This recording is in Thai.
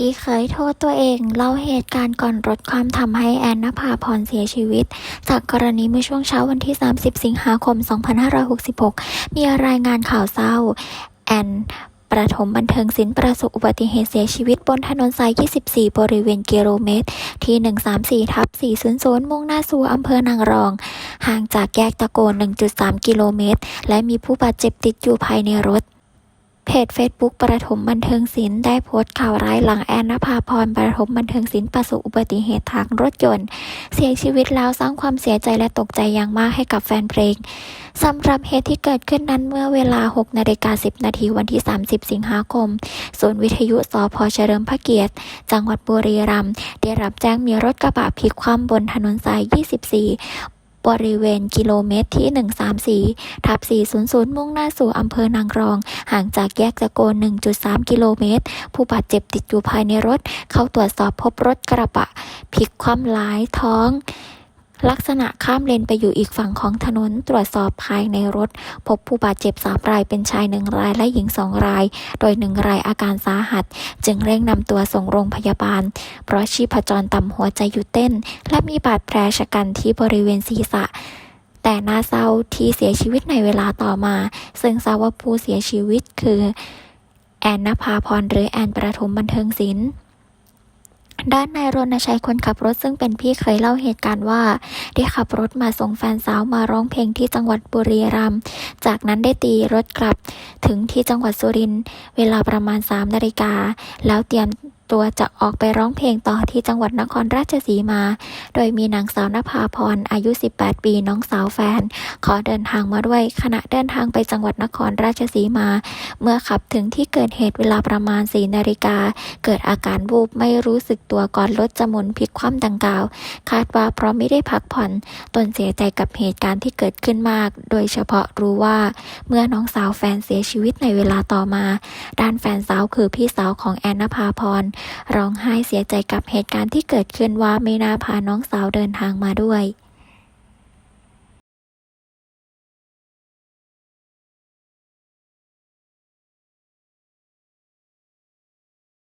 พี่เคยโทษตัวเองเล่าเหตุการณ์ก่อนรถความทำให้แอนนภาพรเสียชีวิต จากกรณีเมื่อช่วงเช้าวันที่ 30 สิงหาคม 2566 มีรายงานข่าวเศร้า แอนประถมบันเทิงศิลป์ประสบอุบัติเหตุเสียชีวิตบนถนนสาย 24 บริเวณกิโลเมตร ที่ 134 ทับ 400 มุ่งหน้าสู่อำเภอนางรอง ห่างจากแยกตะโกน 1.3 กิโลเมตร และมีผู้บาดเจ็บติดอยู่ภายในรถ เพจ Facebook ประถมบันเทิงศิลป์ได้โพสต์ข่าวร้ายหลังแอนนภาพรประถมบันเทิงศิลป์ประสบอุบัติเหตุทางรถยนต์ เสียชีวิตแล้วสร้างความเสียใจและตกใจอย่างมากให้กับแฟนเพลงสำหรับเหตุที่เกิดขึ้นนั้นเมื่อเวลา 6 นาฬิกา 10 นาทีวันที่ 30 สิงหาคม ศูนย์วิทยุสพเฉลิมพระเกียรติ จังหวัดบุรีรัมย์ได้รับแจ้งมีรถกระบะพลิกคว่ำบนถนนสาย 24 บริเวณกิโลเมตรที่ 134 ทับ 400 มุ่งหน้าสู่อำเภอนางรอง ห่างจากแยกตะโกน 1.3 กิโลเมตร ผู้บาดเจ็บติดอยู่ภายในรถ เข้าตรวจสอบพบรถกระบะพลิกคว่ำหลายท้อง ลักษณะข้ามเลนไปอยู่อีกฝั่งของถนนตรวจสอบภายในรถ พบผู้บาดเจ็บสามรายเป็นชายหนึ่งรายและหญิงสองราย โดยหนึ่งรายอาการสาหัส จึงเร่งนำตัวส่งโรงพยาบาล เพราะชีพจรต่ำหัวใจหยุดเต้น และมีบาดแผลชะกันที่บริเวณศีรษะ แต่น่าเศร้าที่เสียชีวิตในเวลาต่อมา ซึ่งทราบว่าผู้เสียชีวิตคือ แอนนภาพรหรือแอนประถมบันเทิงศิลป์ ด้านนายรณชัยคนขับรถซึ่งเป็นพี่เคยเล่าเหตุการณ์ว่า ได้ขับรถมาส่งแฟนสาวมาร้องเพลงที่จังหวัดบุรีรัมย์จากนั้นได้ตีรถกลับถึงที่จังหวัดสุรินทร์เวลาประมาณ3นาฬิกาแล้วเตรียม ตัวจะออกไปร้องเพลงต่อที่จังหวัดนครราชสีมา โดยมีนางสาวนภาพรอายุ 18 ปีน้องสาวแฟน ขอเดินทางมาด้วยขณะเดินทางไปจังหวัดนครราชสีมา เมื่อขับถึงที่เกิดเหตุเวลาประมาณ4นาฬิกา เกิดอาการวูบไม่รู้สึกตัวก่อนรถจะหมุนพลิกคว่ำดังกล่าว คาดว่าเพราะไม่ได้พักผ่อน ตนเสียใจกับเหตุการณ์ที่เกิดขึ้นมาก โดยเฉพาะรู้ว่าเมื่อน้องสาวแฟนเสียชีวิตในเวลาต่อมา ด้านแฟนสาวคือพี่สาวของแอนนภาพรร้องไห้เสียใจกับเหตุการณ์ที่เกิดขึ้นว่าไม่น่าพาน้องสาวเดินทางมาด้วย